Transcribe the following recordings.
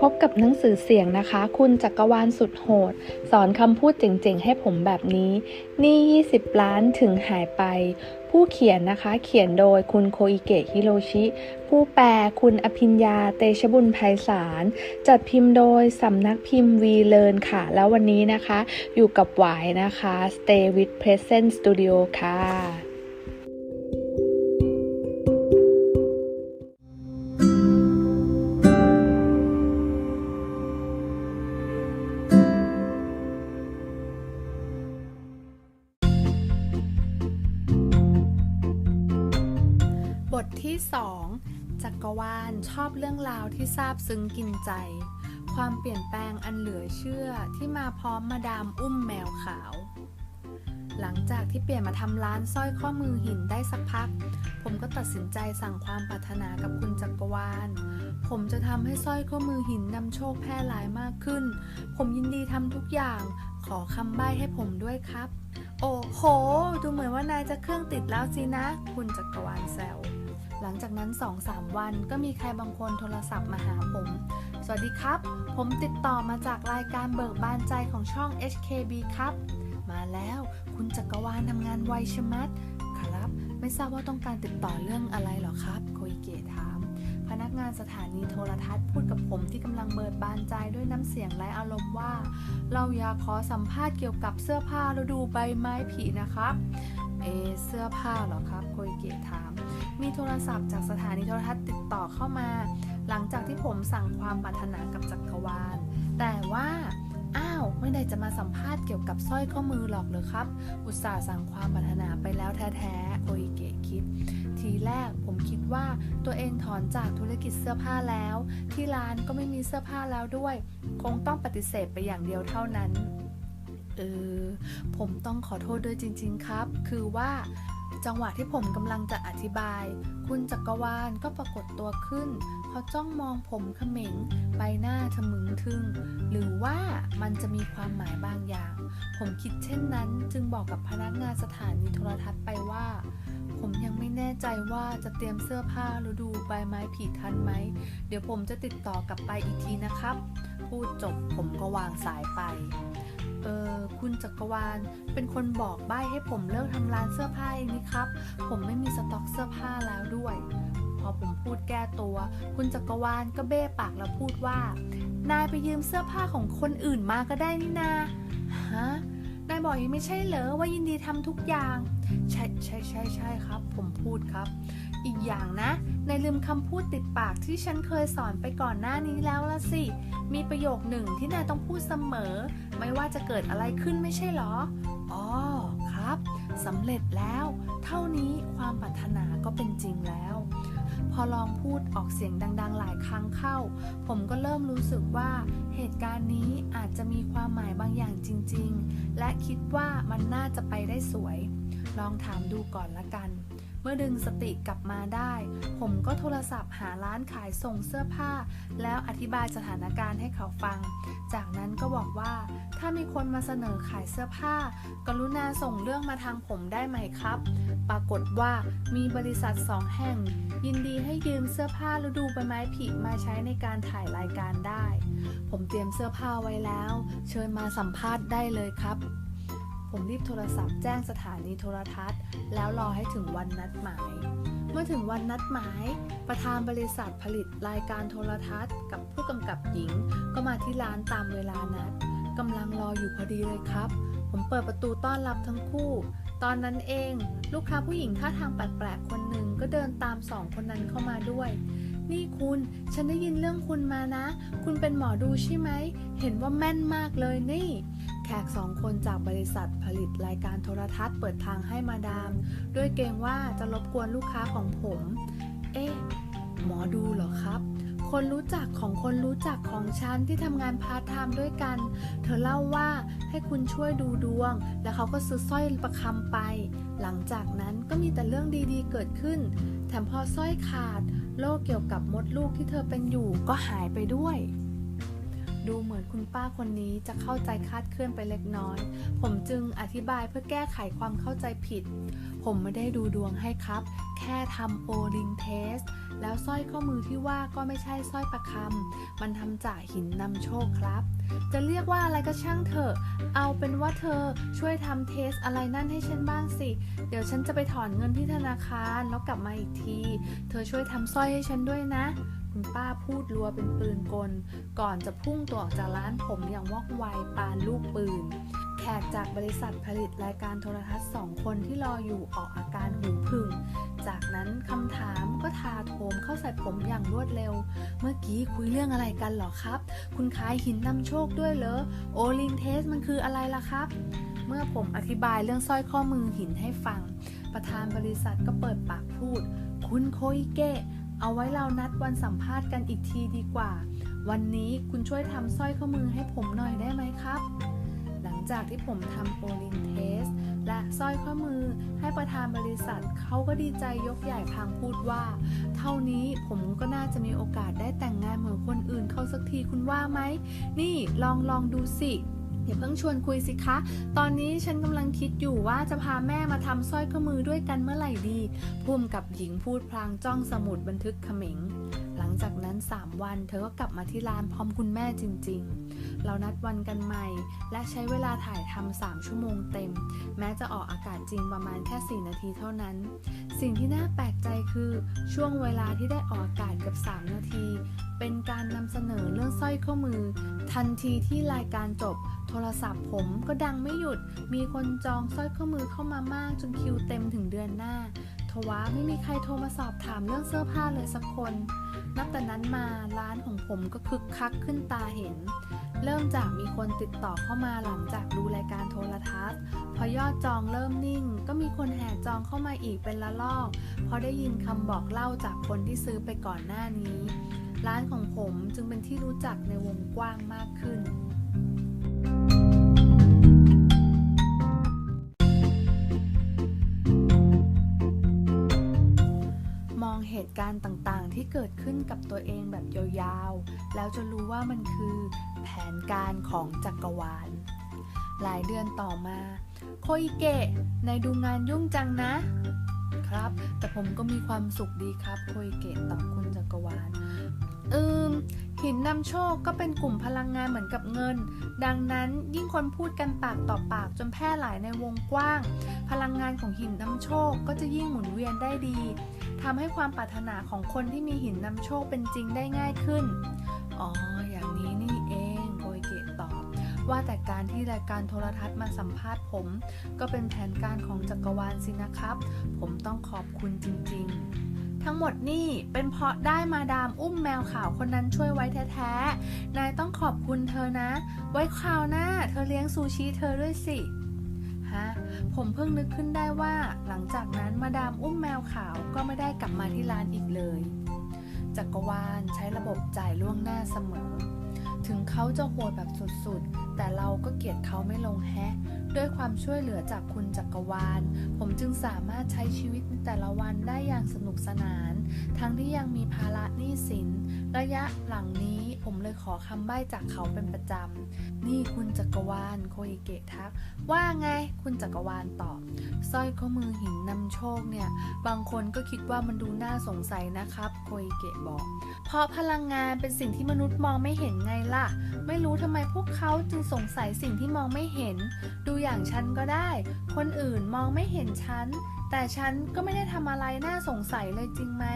พบกับหนังสือเสียงนะคะ คุณจักรวาลสุดโหด สอนคำพูดเจ๋งๆ ให้ผมแบบนี้ นี่ 20 ล้านถึงหายไป ผู้เขียนนะคะ เขียนโดยคุณโคอิเกะฮิโรชิ ผู้แปลคุณอภิญญาเตชะบุญไพศาลจัดพิมพ์โดยสำนักพิมพ์วีเลินค่ะ แล้ววันนี้นะคะ อยู่กับหวายนะคะ Stay with Present Studio ค่ะ ทที่ 2 จักรวาลชอบเรื่องราวที่ซาบซึ้งกินใจ ความเปลี่ยนแปลงอันเหลือเชื่อที่มาพร้อมมาดามอุ้มแมวขาว หลังจากที่เปลี่ยนมาทำร้านสร้อยข้อมือหินได้สักพัก ผมก็ตัดสินใจสั่งความปรารถนากับคุณจักรวาล ผมจะทำให้สร้อยข้อมือหินนำโชคแพร่หลายมากขึ้น ผมยินดีทำทุกอย่างขอคำใบ้ให้ผมด้วยครับ โอ้โห ดูเหมือนว่านายจะเครื่องติดแล้วสินะ คุณจักรวาลแซว หลังจากนั้น2-3วันก็มีใครบางคนโทรศัพท์มาหาผม สวัสดีครับ ผมติดต่อมาจากรายการเบิกบานใจของช่อง HKB ครับ มาแล้วคุณจักรวาลทำงานไวชมัดครับ ไม่ทราบว่าต้องการติดต่อเรื่องอะไรหรอครับโคอิเกะถาม พนักงานสถานีโทรทัศน์พูดกับผมที่กำลังเบิดบานใจด้วยน้ำเสียงไร้อารมณ์ว่า เราอยากขอสัมภาษณ์เกี่ยวกับเสื้อผ้าฤดูใบไม้ผลินะครับ เอเสื้อผ้าเหรอครับโคอิเกะถาม มีโทรศัพท์จากสถานีโทรทัศน์ติดต่อเข้ามา หลังจากที่ผมสั่งความปรารถนากับจักรวาล แต่ว่าอ้าวไม่ได้จะมาสัมภาษณ์เกี่ยวกับสร้อยข้อมือหรอกเหรือครับ อุตส่าห์สั่งความปรารถนาไปแล้วแท้ๆโคอิเกะคิด ทีแรกผมคิดว่าตัวเองถอนจากธุรกิจเสื้อผ้าแล้ว ที่ร้านก็ไม่มีเสื้อผ้าแล้วด้วย คงต้องปฏิเสธไปอย่างเดียวเท่านั้นเออผมต้องขอโทษด้วยจริง ๆ ครับ คือว่า จังหวะที่ผมกำลังจะอธิบาย คุณจักรวาลก็ปรากฏตัวขึ้น เขาจ้องมองผมเขม็งใบหน้าทะมึงทึ่ง หรือว่ามันจะมีความหมายบางอย่าง ผมคิดเช่นนั้นจึงบอกกับพนักงานสถานีโทรทัศน์ไปว่า ผมยังไม่แน่ใจว่าจะเตรียมเสื้อผ้าฤดูใบไม้ผลิทันไหม เดี๋ยวผมจะติดต่อกลับไปอีกทีนะครับ พูดจบผมก็วางสายไป เออคุณจักรวาล เป็นคนบอกใบ้ให้ผมเลิกทำร้านเสื้อผ้าเองนี่ครับ ผมไม่มีสต็อกเสื้อผ้าแล้วด้วย พอผมพูดแก้ตัว คุณจักรวาลก็เบ้ปากแล้วพูดว่า นายไปยืมเสื้อผ้าของคนอื่นมาก็ได้นี่นาฮะนายบอกยังไม่ใช่เหรอว่ายินดีทำทุกอย่าง ใช่ใช่ใช่ใช่ครับ ผมพูดครับ อีกอย่างนะนายลืมคำพูดติดปากที่ฉันเคยสอนไปก่อนหน้านี้แล้วละสิ มีประโยคหนึ่งที่นายต้องพูดเสมอ ไม่ว่าจะเกิดอะไรขึ้นไม่ใช่เหรอ อ๋อครับสำเร็จแล้ว เท่านี้ความปรารถนาก็เป็นจริงแล้ว พอลองพูดออกเสียงดัง ๆ หลายครั้งเข้า ผมก็เริ่มรู้สึกว่าเหตุการณ์นี้อาจจะมีความหมายบางอย่างจริง ๆ และคิดว่ามันน่าจะไปได้สวย ลองถามดูก่อนละกัน เมื่อดึงสติกลับมาได้ ผมก็โทรศัพท์หาร้านขายส่งเสื้อผ้า แล้วอธิบายสถานการณ์ให้เขาฟัง จากนั้นก็บอกว่า ถ้ามีคนมาเสนอขายเสื้อผ้า กรุณาส่งเรื่องมาทางผมได้ไหมครับ ปรากฏว่ามีบริษัทสองแห่ง ยินดีให้ยืมเสื้อผ้าฤดูใบไม้ผลิมาใช้ในการถ่ายรายการได้ ผมเตรียมเสื้อผ้าไว้แล้ว เชิญมาสัมภาษณ์ได้เลยครับ ผมรีบโทรศัพท์แจ้งสถานีโทรทัศน์ แล้วรอให้ถึงวันนัดหมาย เมื่อถึงวันนัดหมาย ประธานบริษัทผลิตรายการโทรทัศน์ กับผู้กำกับหญิง ก็มาที่ร้านตามเวลานัดกำลังรออยู่พอดีเลยครับ ผมเปิดประตูต้อนรับทั้งคู่ ตอนนั้นเอง ลูกค้าผู้หญิงท่าทางแปลกๆคนหนึ่งก็เดินตามสองคนนั้นเข้ามาด้วยนี่คุณ ฉันได้ยินเรื่องคุณมานะ คุณเป็นหมอดูใช่ไหม เห็นว่าแม่นมากเลยนี่ แขกสองคนจากบริษัทผลิตรายการโทรทัศน์เปิดทางให้มาดาม ด้วยเกรงว่าจะรบกวนลูกค้าของผม เอ๊ะ หมอดูเหรอครับ คนรู้จักของคนรู้จักของฉันที่ทำงานพาร์ทไทม์ด้วยกัน เธอเล่าว่าให้คุณช่วยดูดวง แล้วเขาก็ซื้อสร้อยประคำไป หลังจากนั้นก็มีแต่เรื่องดีๆ เกิดขึ้น แถมพอสร้อยขาด โรคเกี่ยวกับมดลูกที่เธอเป็นอยู่ก็หายไปด้วย ดูเหมือนคุณป้าคนนี้จะเข้าใจคาดเคลื่อนไปเล็กน้อย ผมจึงอธิบายเพื่อแก้ไขความเข้าใจผิดผผมไม่ได้ดูดวงให้ครับ แค่ทำโอลิงเทส แล้วสร้อยข้อมือที่ว่าก็ไม่ใช่สร้อยประคำ มันทำจากหินนำโชคครับ จะเรียกว่าอะไรก็ช่างเถอะ เอาเป็นว่าเธอช่วยทำเทสอะไรนั่นให้ฉันบ้างสิ เดี๋ยวฉันจะไปถอนเงินที่ธนาคารแล้วกลับมาอีกที เธอช่วยทำสร้อยให้ฉันด้วยนะ คุณป้าพูดรัวเป็นปืนกล ก่อนจะพุ่งตัวออกจากร้านผมอย่างว่องไวปานลูกปืน แขกจากบริษัทผลิตรายการโทรทัศน์สองคนที่รออยู่ออกอาการหูผึ่ง จากนั้นคำถามก็ถาโถมเข้าใส่ผมอย่างรวดเร็ว เมื่อกี้คุยเรื่องอะไรกันหรอครับ คุณขายหินนำโชคด้วยเหรอ โอลิงเทสมันคืออะไรล่ะครับ เมื่อผมอธิบายเรื่องสร้อยข้อมือหินให้ฟัง ประธานบริษัทก็เปิดปากพูด คุณโคอิเกะ เอาไว้เรานัดวันสัมภาษณ์กันอีกทีดีกว่า วันนี้คุณช่วยทำสร้อยข้อมือให้ผมหน่อยได้ไหมครับ หลังจากที่ผมทำโอลิงเทส และสร้อยข้อมือให้ประธานบริษัท เขาก็ดีใจยกใหญ่พางพูดว่า เท่านี้ผมก็น่าจะมีโอกาสได้แต่งงานเหมือนคนอื่นเขาสักทีคุณว่าไหม นี่ลองลองดูสิ อย่าเพิ่งชวนคุยสิคะ ตอนนี้ฉันกำลังคิดอยู่ว่าจะพาแม่มาทำสร้อยข้อมือด้วยกันเมื่อไหร่ดีพุ่มกับหญิงพูดพลางจ้องสมุดบันทึกเขม็งหลังจากนั้น 3 วัน เธอก็กลับมาที่ร้านพร้อมคุณแม่จริง ๆ เรานัดวันกันใหม่ และใช้เวลาถ่ายทำ3ชั่วโมงเต็ม แม้จะออกอากาศจริงประมาณแค่ 4 นาทีเท่านั้น สิ่งที่น่าแปลกใจคือช่วงเวลาที่ได้ออกอากาศกับ 3 นาที เป็นการนำเสนอเรื่องสร้อยข้อมือ ทันทีที่รายการจบ โทรศัพท์ผมก็ดังไม่หยุด มีคนจองสร้อยข้อมือเข้ามามากจนคิวเต็มถึงเดือนหน้าทว่าไม่มีใครโทรมาสอบถามเรื่องเสื้อผ้าเลยสักคน นับแต่นั้นมาร้านของผมก็คึกคักขึ้นตาเห็น เริ่มจากมีคนติดต่อเข้ามาหลังจากดูรายการโทรทัศน์ พอยอดจองเริ่มนิ่ง ก็มีคนแห่จองเข้ามาอีกเป็นละลอก เพราะได้ยินคำบอกเล่าจากคนที่ซื้อไปก่อนหน้านี้ ร้านของผมจึงเป็นที่รู้จักในวงกว้างมากขึ้น มองเหตุการณ์ต่างๆ ที่เกิดขึ้นกับตัวเองแบบยาวๆ แล้วจะรู้ว่ามันคือแผนการของจักรวาล หลายเดือนต่อมา โคอิเกะนายดูงานยุ่งจังนะครับ แต่ผมก็มีความสุขดีครับโคอิเกะตอบคุณจักรวาล อืม หินนำโชคก็เป็นกลุ่มพลังงานเหมือนกับเงิน ดังนั้นยิ่งคนพูดกันปากต่อปากจนแพร่หลายในวงกว้าง พลังงานของหินนำโชคก็จะยิ่งหมุนเวียนได้ดีทำให้ความปรารถนาของคนที่มีหินนำโชคเป็นจริงได้ง่ายขึ้น อ๋อ อย่างนี้นี่เองโกยเกตตอบ ว่าแต่การที่รายการโทรทัศน์มาสัมภาษณ์ผม ก็เป็นแผนการของจักรวาลสินะครับ ผมต้องขอบคุณจริง ๆ ทั้งหมดนี่เป็นเพราะได้มาดามอุ้มแมวขาวคนนั้นช่วยไว้แท้ๆ นายต้องขอบคุณเธอนะ ไว้คราวหน้าเธอเลี้ยงซูชิเธอด้วยสิฮะผมเพิ่งนึกขึ้นได้ว่า หลังจากนั้นมาดามอุ้มแมวขาวก็ไม่ได้กลับมาที่ร้านอีกเลย จักรวาลใช้ระบบจ่ายล่วงหน้าเสมอ ถึงเขาจะโหดแบบสุดๆ แต่เราก็เกลียดเขาไม่ลงแฮะ ด้วยความช่วยเหลือจากคุณจักรวาล ผมจึงสามารถใช้ชีวิตในแต่ละวันได้อย่างสนุกสนาน ทั้งที่ยังมีภาระหนี้สิน ระยะหลังนี้ผมเลยขอคำใบ้จากเขาเป็นประจำ นี่คุณจักรวาลโคอิเกะทัก ว่าไงคุณจักรวาลตอบสร้อยข้อมือหินนำโชคเนี่ย บางคนก็คิดว่ามันดูน่าสงสัยนะครับโคอิเกะบอก เพราะพลังงานเป็นสิ่งที่มนุษย์มองไม่เห็นไงล่ะ ไม่รู้ทำไมพวกเขาจึงสงสัยสิ่งที่มองไม่เห็น ดูอย่างฉันก็ได้ คนอื่นมองไม่เห็นฉัน แต่ฉันก็ไม่ได้ทำอะไรน่าสงสัยเลยจริงไหม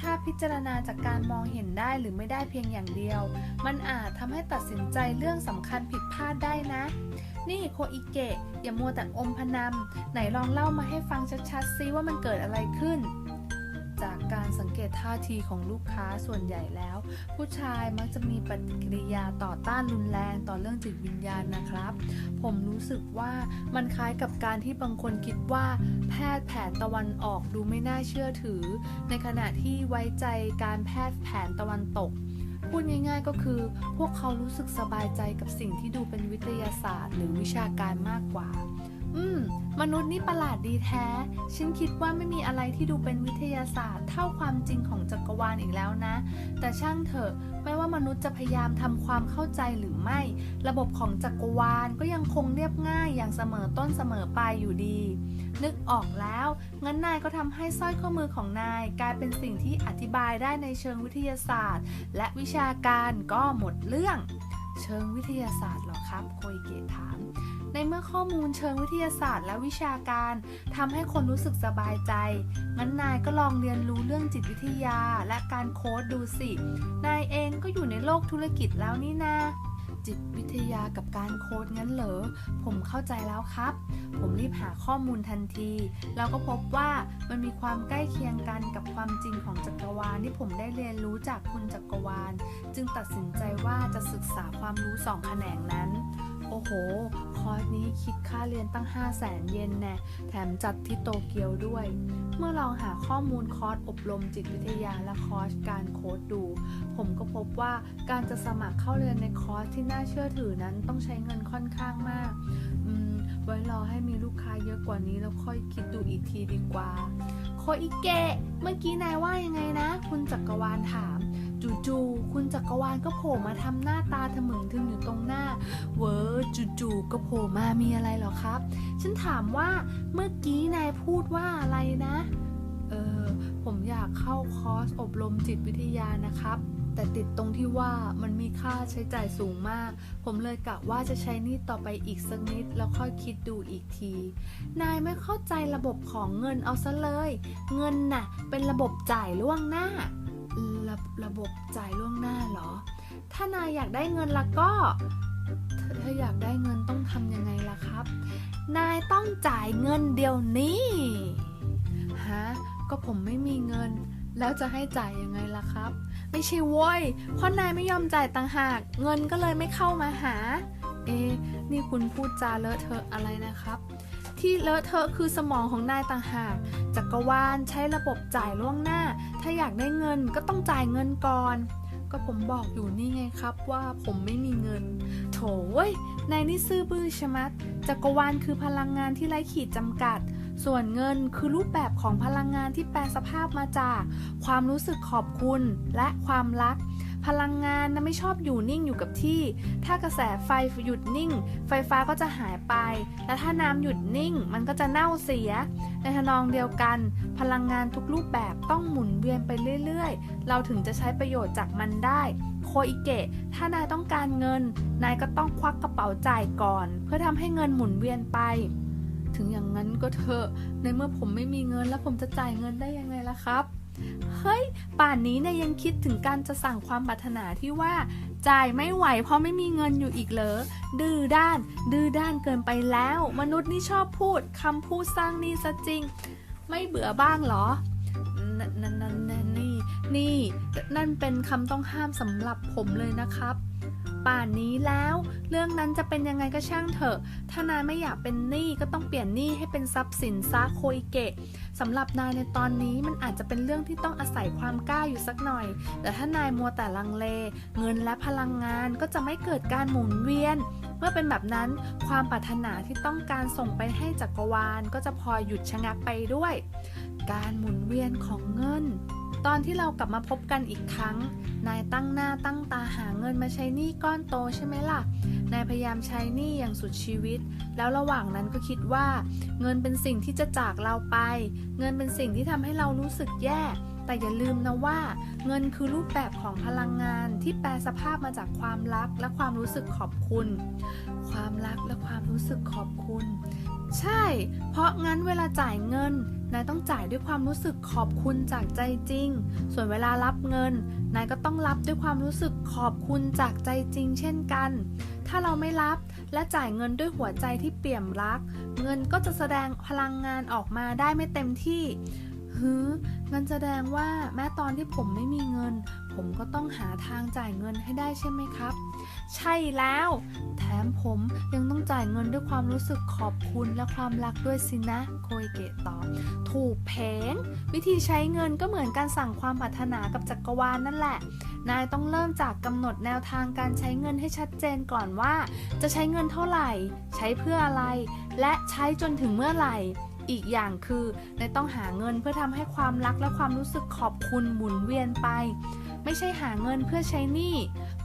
ถ้าพิจารณาจากการมองเห็นได้หรือไม่ได้เพียงอย่างเดียว มันอาจทำให้ตัดสินใจเรื่องสำคัญผิดพลาดได้นะ นี่โคอิเกะอย่ามัวแต่อมพนันไหนลองเล่ามาให้ฟังชัดๆซิว่ามันเกิดอะไรขึ้น จากการสังเกตท่าทีของลูกค้าส่วนใหญ่แล้ว ผู้ชายมักจะมีปฏิกิริยาต่อต้านรุนแรงต่อเรื่องจิตวิญญาณนะครับ ผมรู้สึกว่ามันคล้ายกับการที่บางคนคิดว่า แพทย์แผนตะวันออกดูไม่น่าเชื่อถือ ในขณะที่ไว้ใจการแพทย์แผนตะวันตกพูดง่ายๆก็คือ พวกเขารู้สึกสบายใจกับสิ่งที่ดูเป็นวิทยาศาสตร์ หรือวิชาการมากกว่า อืม มนุษย์นี่ประหลาดดีแท้ ฉันคิดว่าไม่มีอะไรที่ดูเป็นวิทยาศาสตร์ เท่าความจริงของจักรวาลอีกแล้วนะ แต่ช่างเถอะ ไม่ว่ามนุษย์จะพยายามทำความเข้าใจหรือไม่ ระบบของจักรวาลก็ยังคงเรียบง่ายอย่างเสมอต้นเสมอปลายอยู่ดี นึกออกแล้ว งั้นนายก็ทำให้สร้อยข้อมือของนาย กลายเป็นสิ่งที่อธิบายได้ในเชิงวิทยาศาสตร์ และวิชาการก็หมดเรื่อง เชิงวิทยาศาสตร์หรอครับ โคยเกตถาม ในเมื่อข้อมูลเชิงวิทยาศาสตร์และวิชาการทำให้คนรู้สึกสบายใจ งั้นนายก็ลองเรียนรู้เรื่องจิตวิทยาและการโค้ดดูสิ นายเองก็อยู่ในโลกธุรกิจแล้วนี่นาจิตวิทยากับการโค้ดงั้นเหรอ ผมเข้าใจแล้วครับ ผมรีบหาข้อมูลทันที แล้วก็พบว่ามันมีความใกล้เคียงกันกับความจริงของจักรวาลที่ผมได้เรียนรู้จากคุณจักรวาล จึงตัดสินใจว่าจะศึกษาความรู้สองแขนงนั้น โอ้โห คอร์สนี้คิดค่าเรียนตั้ง 5 0 0แสนเยนแน่ แถมจัดที่โตเกียวด้วย เมื่อลองหาข้อมูลคอร์สอบรมจิตวิทยาและคอร์สการโค้ดดู ผมก็พบว่าการจะสมัครเข้าเรียนในคอร์สที่น่าเชื่อถือนั้นต้องใช้เงินค่อนข้างมากไว้รอให้มีลูกค้าเยอะกว่านี้แล้วค่อยคิดดูอีกทีดีกว่า โคอิเกะ เมื่อกี้นายว่ายังไงนะ คุณจักรวาลถาม จู่ๆคุณจักรวาลก็โผล่มาทำหน้าตาทะมึงถึงอยู่ตรงหน้า เวอร์จู่ๆก็โผล่มามีอะไรหรอครับ ฉันถามว่าเมื่อกี้นายพูดว่าอะไรนะ เออผมอยากเข้าคอร์สอบรมจิตวิทยานะครับแต่ติดตรงที่ว่ามันมีค่าใช้จ่ายสูงมาก ผมเลยกะว่าจะใช้นี่ต่อไปอีกสักนิด แล้วค่อยคิดดูอีกที นายไม่เข้าใจระบบของเงินเอาซะเลย เงินน่ะ เป็นระบบจ่ายล่วงหน้า ระระบบจ่ายล่วงหน้าเหรอ ถ้านายอยากได้เงินละก็ถ้าอยากได้เงินต้องทำยังไงล่ะครับ นายต้องจ่ายเงินเดี๋ยวนี้ฮะก็ผมไม่มีเงิน แล้วจะให้จ่ายยังไงล่ะครับ ไม่ใช่โว้ยเพราะนายไม่ยอมจ่ายต่างหาก เงินก็เลยไม่เข้ามาหา เอะนี่คุณพูดจาเลอะเทอะอะไรนะครับ ที่เลอะเทอะคือสมองของนายต่างหากจักรวาลใช้ระบบจ่ายล่วงหน้า ถ้าอยากได้เงินก็ต้องจ่ายเงินก่อน ก็ผมบอกอยู่นี่ไงครับว่าผมไม่มีเงิน โถเว้ยนายนี่ซื่อบื้อชะมัดจักรวาลคือพลังงานที่ไร้ขีดจำกัด ส่วนเงินคือรูปแบบของพลังงานที่แปลสภาพมาจาก ความรู้สึกขอบคุณและความรัก พลังงานนะไม่ชอบอยู่นิ่งอยู่กับที่ ถ้ากระแสไฟหยุดนิ่ง ไฟฟ้าก็จะหายไป และถ้าน้ำหยุดนิ่ง มันก็จะเน่าเสีย ในทนองเดียวกัน พลังงานทุกรูปแบบต้องหมุนเวียนไปเรื่อยๆ เราถึงจะใช้ประโยชน์จากมันได้โคอิเกะ ถ้านายต้องการเงิน นายก็ต้องควักกระเป๋าจ่ายก่อน เพื่อทำให้เงินหมุนเวียนไป ถึงอย่างนั้นก็เถอะ ในเมื่อผมไม่มีเงินแล้วผมจะจ่ายเงินได้ยังไงล่ะครับ เฮ้ย ป่านนี้เนี่ยยังคิดถึงการจะสั่งความปรารถนาที่ว่า จ่ายไม่ไหวเพราะไม่มีเงินอยู่อีกเหรอ ดื้อด้าน ดื้อด้านเกินไปแล้ว มนุษย์นี่ชอบพูดคำพูดสร้างนี่ซะจริง ไม่เบื่อบ้างเหรอ นั่นนั่นนั่นนี่ นี่ นั่นเป็นคำต้องห้ามสำหรับผมเลยนะครับ ป่านนี้แล้ว เรื่องนั้นจะเป็นยังไงก็ช่างเถอะ ถ้านายไม่อยากเป็นหนี้ก็ต้องเปลี่ยนหนี้ให้เป็นทรัพย์สินซะโคอิเกะสำหรับนายในตอนนี้มันอาจจะเป็นเรื่องที่ต้องอาศัยความกล้าอยู่สักหน่อย แต่ถ้านายมัวแต่ลังเล เงินและพลังงานก็จะไม่เกิดการหมุนเวียน เมื่อเป็นแบบนั้นความปรารถนาที่ต้องการส่งไปให้จักรวาลก็จะพลอยหยุดชะงักไปด้วย การหมุนเวียนของเงิน ตอนที่เรากลับมาพบกันอีกครั้ง นายตั้งหน้าตั้งตาหาเงินมาใช้หนี้ก้อนโตใช่ไหมล่ะ นายพยายามใช้หนี้อย่างสุดชีวิต แล้วระหว่างนั้นก็คิดว่า เงินเป็นสิ่งที่จะจากเราไป เงินเป็นสิ่งที่ทำให้เรารู้สึกแย่ แต่อย่าลืมนะว่า เงินคือรูปแบบของพลังงานที่แปลสภาพมาจากความรักและความรู้สึกขอบคุณ ความรักและความรู้สึกขอบคุณ ใช่ เพราะงั้นเวลาจ่ายเงิน นายต้องจ่ายด้วยความรู้สึกขอบคุณจากใจจริง ส่วนเวลารับเงิน นายก็ต้องรับด้วยความรู้สึกขอบคุณจากใจจริง เช่นกัน ถ้าเราไม่รับและจ่ายเงินด้วยหัวใจที่เปี่ยมรัก เงินก็จะแสดงพลังงานออกมาได้ไม่เต็มที่ ฮืองั้นแสดงว่าแม้ตอนที่ผมไม่มีเงิน ผมก็ต้องหาทางจ่ายเงินให้ได้ใช่ไหมครับ ใช่แล้ว แถมผมยังต้องจ่ายเงินด้วยความรู้สึกขอบคุณและความรักด้วยสินะ โคยเกะตอบถูกเพงวิธีใช้เงินก็เหมือนการสั่งความปรารถนากับจักรวาลนั่นแหละ นายต้องเริ่มจากกำหนดแนวทางการใช้เงินให้ชัดเจนก่อนว่า จะใช้เงินเท่าไหร่ ใช้เพื่ออะไร และใช้จนถึงเมื่อไหร่ อีกอย่างคือในต้องหาเงินเพื่อทำให้ความรักและความรู้สึกขอบคุณหมุนเวียนไป ไม่ใช่หาเงินเพื่อใช้หนี้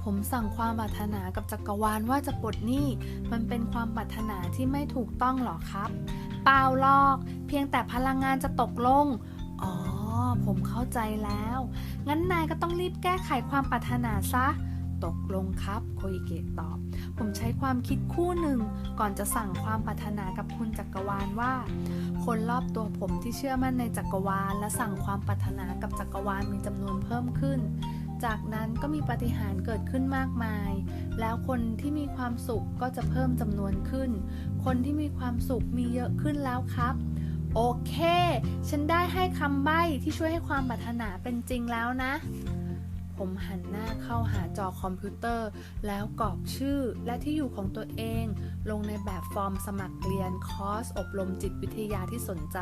ผมสั่งความปรารถนากับจักรวาลว่าจะปลดหนี้ มันเป็นความปรารถนาที่ไม่ถูกต้องหรอครับ เปล่าหรอก เพียงแต่พลังงานจะตกลง อ๋อ ผมเข้าใจแล้ว งั้นนายก็ต้องรีบแก้ไขความปรารถนาซะตกลงครับ โคอิเกะตอบ ผมใช้ความคิดคู่หนึ่ง ก่อนจะสั่งความปรารถนากับคุณจักรวาลว่า คนรอบตัวผมที่เชื่อมั่นในจักรวาล และสั่งความปรารถนากับจักรวาลมีจำนวนเพิ่มขึ้น จากนั้นก็มีปาฏิหาริย์เกิดขึ้นมากมาย แล้วคนที่มีความสุขก็จะเพิ่มจำนวนขึ้น คนที่มีความสุขมีเยอะขึ้นแล้วครับ โอเค ฉันได้ให้คำใบ้ที่ช่วยให้ความปรารถนาเป็นจริงแล้วนะ ผมหันหน้าเข้าหาจอคอมพิวเตอร์ แล้วกรอกชื่อและที่อยู่ของตัวเอง ลงในแบบฟอร์มสมัครเรียนคอร์สอบรมจิตวิทยาที่สนใจ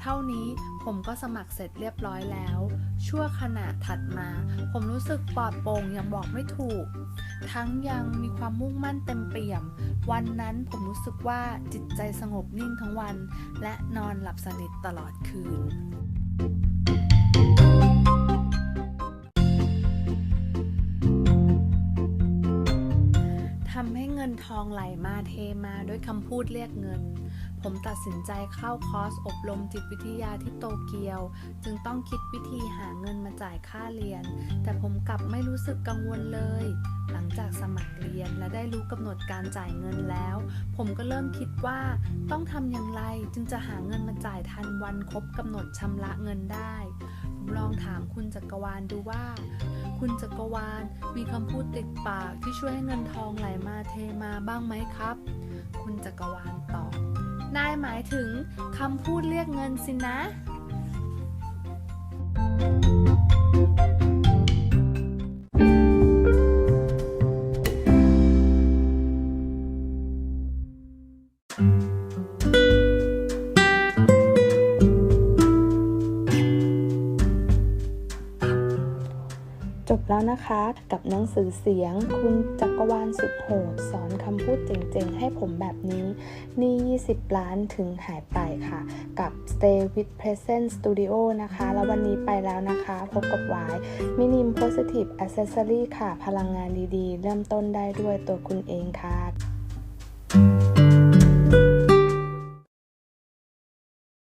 เท่านี้ผมก็สมัครเสร็จเรียบร้อยแล้ว ชั่วขณะถัดมา ผมรู้สึกปลอดโปร่งอย่างบอกไม่ถูก ทั้งยังมีความมุ่งมั่นเต็มเปี่ยม วันนั้นผมรู้สึกว่าจิตใจสงบนิ่งทั้งวัน และนอนหลับสนิทตลอดคืน องไหลมาเทมาด้วยคำพูดเรียกเงิน ผมตัดสินใจเข้าคอร์สอบรมจิตวิทยาที่โตเกียว จึงต้องคิดวิธีหาเงินมาจ่ายค่าเรียน แต่ผมกลับไม่รู้สึกกังวลเลย หลังจากสมัครเรียนและได้รู้กำหนดการจ่ายเงินแล้ว ผมก็เริ่มคิดว่าต้องทำอย่างไรจึงจะหาเงินมาจ่ายทันวันครบกำหนดชำระเงินได้ ลองถามคุณจักรวาลดูว่า คุณจักรวาลมีคำพูดติดปากที่ช่วยให้เงินทองไหลมาเทมาบ้างไหมครับ คุณจักรวาลตอบนายหมายถึงคำพูดเรียกเงินสินะจบ แล้วนะคะ กับหนังสือเสียง คุณจักรวาลสุดโหด สอนคำพูดเจ๋งๆ ให้ผมแบบนี้ นี่ 20 ล้านถึงหายไปค่ะ กับ Stay with Present Studio นะคะ แล้ววันนี้ไปแล้วนะคะ พบกับวายมินิม Positive Accessory ค่ะ พลังงานดีๆ เริ่มต้นได้ด้วยตัวคุณเองค่ะ